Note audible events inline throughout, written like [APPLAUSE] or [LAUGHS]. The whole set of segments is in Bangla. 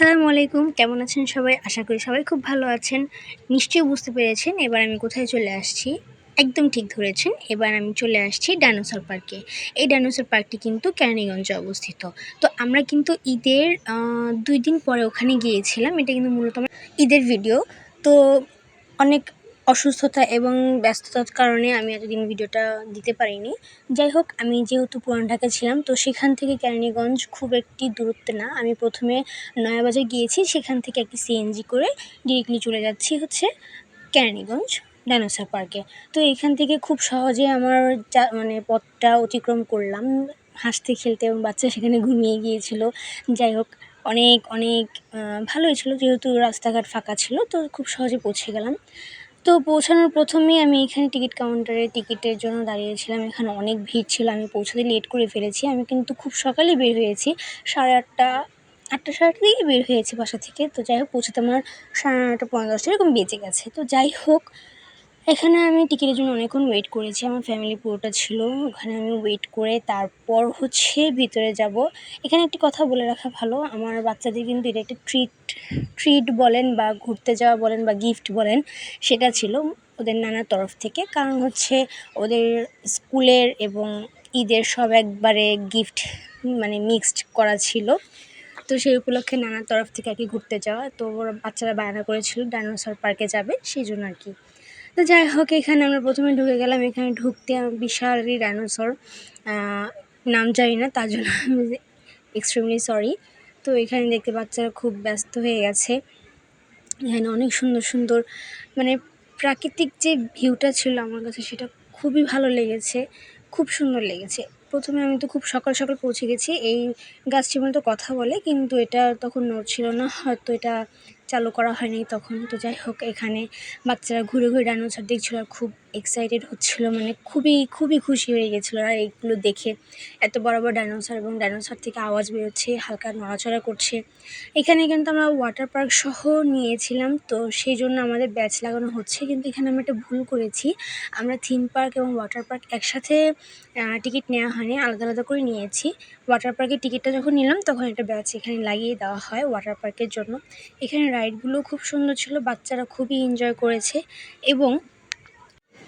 আসসালামু আলাইকুম। কেমন আছেন সবাই? আশা করি সবাই খুব ভালো আছেন। নিশ্চয়ই বুঝতে পেরেছেন। এবার আমি কোথায় চলে আসছি? একদম ঠিক ধরেছেন। এবার আমি চলে আসছি ডাইনোসর পার্কে। এই ডাইনোসর পার্কটি কিন্তু ক্যানিগঞ্জে অবস্থিত। তো আমরা কিন্তু ঈদের দুই দিন পরে ওখানে গিয়েছিলাম। এটা কিন্তু মূলত ঈদের ভিডিও। তো অনেক অসুস্থতা এবং ব্যস্ততার কারণে আমি এতদিন ভিডিওটা দিতে পারিনি। যাই হোক, আমি যেহেতু পুরান ঢাকা ছিলাম, তো সেখান থেকে কেরানীগঞ্জ খুব একটি দূরত্বে না, আমি প্রথমে নয়াবাজার গিয়েছি, সেখান থেকে একটি সিএনজি করে ডিরেক্টলি চলে যাচ্ছি হচ্ছে কেরানীগঞ্জ ডাইনোসর পার্কে। তো এখান থেকে খুব সহজে আমার মানে পথটা অতিক্রম করলাম। হাসতে খেলতে এবং বাচ্চা সেখানে ঘুমিয়ে গিয়েছিল। যাই হোক, অনেক অনেক ভালোই ছিল। যেহেতু রাস্তাঘাট ফাঁকা ছিল, তো খুব সহজে পৌঁছে গেলাম। তো পৌঁছানোর প্রথমেই আমি এখানে টিকিট কাউন্টারে টিকিটের জন্য দাঁড়িয়েছিলাম। এখানে অনেক ভিড় ছিল, আমি পৌঁছাতে লেট করে ফেলেছি। আমি কিন্তু খুব সকালে বের হয়েছি, সাড়ে আটটা আটটা, সাড়ে আটটা দিকে বের হয়েছি বাসা থেকে। তো যাই হোক, পৌঁছাতে আমার সাড়ে নটা পনেরো দশটা এরকম বেঁচে গেছে। তো যাই হোক এখানে আমি টিকিটের জন্য অনেকক্ষণ ওয়েট করেছি, আমার ফ্যামিলি পুরোটা ছিল, ওখানে আমি ওয়েট করে তারপর হচ্ছে ভিতরে যাব। এখানে একটি কথা বলে রাখা ভালো, আমার বাচ্চাদের কিন্তু এটা একটা ট্রিট ট্রিট বলেন বা ঘুরতে যাওয়া বলেন বা গিফট বলেন, সেটা ছিল ওদের নানার তরফ থেকে। কারণ হচ্ছে ওদের স্কুলের এবং ঈদের সব একবারে গিফট মানে মিক্সড করা ছিল। তো সেই উপলক্ষে নানার তরফ থেকে আর কি ঘুরতে যাওয়া, তো ওরা বাচ্চারা বায়না করেছিল ডাইনোসর পার্কে যাবে, সেই জন্য আর কি। তো যাই হোক, এখানে আমরা প্রথমে ঢুকে গেলাম। এখানে ঢুকতে বিশালই ডাইনোসর নাম জানি না, তার জন্য আমি এক্সট্রিমলি সরি তো এখানে দেখতে বাচ্চারা খুব ব্যস্ত হয়ে গেছে। এখানে অনেক সুন্দর সুন্দর মানে প্রাকৃতিক যে ভিউটা ছিল আমার কাছে, সেটা খুবই ভালো লেগেছে, খুব সুন্দর লেগেছে। প্রথমে আমি তো খুব সকাল সকাল পৌঁছে গেছি, এই গাছটি মতো কথা বলে, কিন্তু এটা তখন নড়ছিল না, হয়তো এটা চালু করা হয়নি তখন। তো যাই হোক, এখানে বাচ্চারা ঘুরে ঘুরে ডাইনোসর দেখছিল আর খুব এক্সাইটেড হচ্ছিল মানে খুবই খুবই খুশি হয়ে গেছিল। আর এইগুলো দেখে এত বড় বড় ডাইনোসর এবং ডাইনোসর থেকে আওয়াজ বেরোচ্ছে, হালকা নড়াচড়া করছে। এখানে কিন্তু আমরা ওয়াটার পার্ক সহ নিয়েছিলাম, তো সেই জন্য আমাদের ব্যাচ লাগানো হচ্ছে। কিন্তু এখানে আমরা একটা ভুল করেছি। আমরা থিম পার্ক এবং ওয়াটার পার্ক একসাথে টিকিট নেওয়া হয়নি, আলাদা আলাদা করে নিয়েছি। ওয়াটার পার্কের টিকিটটা যখন নিলাম, তখন একটা ব্যাচ এখানে লাগিয়ে দেওয়া হয় ওয়াটার পার্কের জন্য। এখানে রাইডগুলো খুব সুন্দর ছিল, বাচ্চারা খুবই এনজয় করেছে। এবং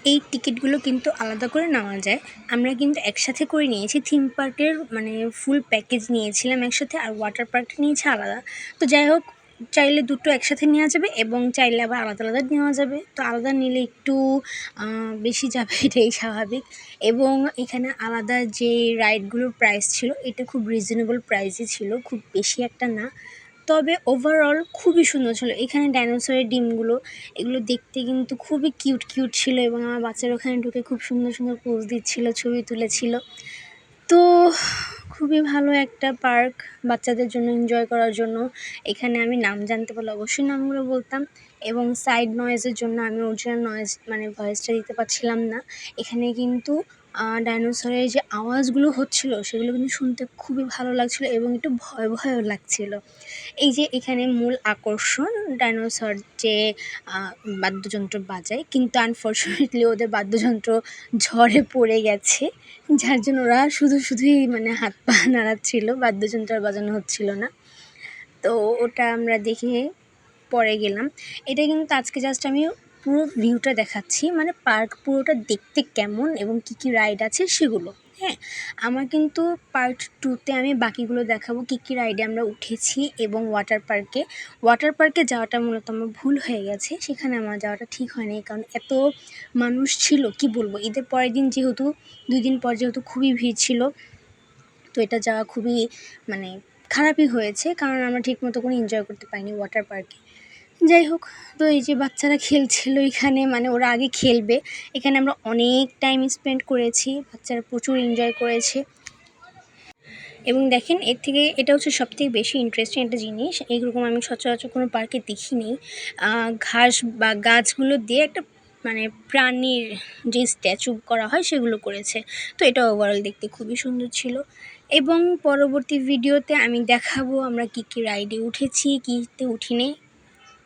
এই টিকিটগুলো কিন্তু আলাদা করে নেওয়া যায়। আমরা কিন্তু একসাথে করে নিয়েছি। থিম পার্কের মানে ফুল প্যাকেজ নিয়েছিলাম একসাথে আর ওয়াটার পার্কটা নিয়েছি আলাদা। তো যাই হোক, চাইলে দুটো একসাথে নেওয়া যাবে এবং চাইলে আবার আলাদা আলাদা নেওয়া যাবে। তো আলাদা নিলে একটু বেশি যাবে [LAUGHS] এটাই স্বাভাবিক। এবং এখানে আলাদা যে রাইডগুলোর প্রাইস ছিল, এটা খুব রিজনেবল প্রাইসই ছিল, খুব বেশি একটা না। তবে ওভারঅল খুবই সুন্দর ছিল। এখানে ডাইনোসরের ডিমগুলো, এগুলো দেখতে কিন্তু খুবই কিউট কিউট ছিল এবং আমার বাচ্চারা ওখানে ঢুকে খুব সুন্দর সুন্দর পোজ দিচ্ছিল, ছবি তুলেছিল। তো খুবই ভালো একটা পার্ক বাচ্চাদের জন্য এনজয় করার জন্য। এখানে আমি নাম জানতে পারলে অবশ্যই নামগুলো বলতাম। এবং সাইড নয়েজের জন্য আমি অরিজিনাল নয়েজ মানে ভয়েসটা দিতে পারছিলাম না। এখানে কিন্তু ডাইনোসরের যে আওয়াজগুলো হচ্ছিল, সেগুলো কিন্তু শুনতে খুবই ভালো লাগছিল এবং একটু ভয় ভয়ও লাগছিল। এই যে এখানে মূল আকর্ষণ ডাইনোসর যে বাদ্যযন্ত্র বাজায়, কিন্তু আনফর্চুনেটলি ওদের বাদ্যযন্ত্র ঝড়ে পড়ে গেছে, যার জন্য ওরা শুধু শুধুই মানে হাত পা নাড়াচ্ছিল, বাদ্যযন্ত্র বাজানো হচ্ছিল না। তো ওটা আমরা দেখে পরে গেলাম। এটা কিন্তু আজকে জাস্ট আমি পুরো ভিউটা দেখাচ্ছি মানে পার্ক পুরোটা দেখতে কেমন এবং কী কী রাইড আছে সেগুলো। হ্যাঁ আমার কিন্তু পার্ট টুতে আমি বাকিগুলো দেখাবো, কী কী রাইডে আমরা উঠেছি এবং ওয়াটার পার্কে ওয়াটার পার্কে যাওয়াটা মূলত আমার ভুল হয়ে গেছে, সেখানে আমার যাওয়াটা ঠিক হয়নি কারণ এত মানুষ ছিল, কি বলব? ঈদের পরের দিন যেহেতু, দুই দিন পর যেহেতু খুবই ভিড় ছিল, তো এটা যাওয়া খুবই মানে খারাপই হয়েছে কারণ আমরা ঠিকমতো করে এনজয় করতে পারিনি ওয়াটার পার্কে যাই হোক, তো এই যে বাচ্চারা খেলছিল এখানে মানে ওরা আগে খেলবে। এখানে আমরা অনেক টাইম স্পেন্ড করেছি, বাচ্চারা প্রচুর এনজয় করেছে। এবং দেখেন, এর থেকে এটা হচ্ছে সবথেকে বেশি ইন্টারেস্টিং একটা জিনিস। এইরকম আমি সচরাচর কোনো পার্কে দেখিনি। ঘাস বা গাছগুলো দিয়ে একটা মানে প্রাণীর যে স্ট্যাচু করা হয়, সেগুলো করেছে। তো এটা ওভারঅল দেখতে খুবই সুন্দর ছিল। এবং পরবর্তী ভিডিওতে আমি দেখাবো আমরা কী কী রাইডে উঠেছি কীতে উঠিনি।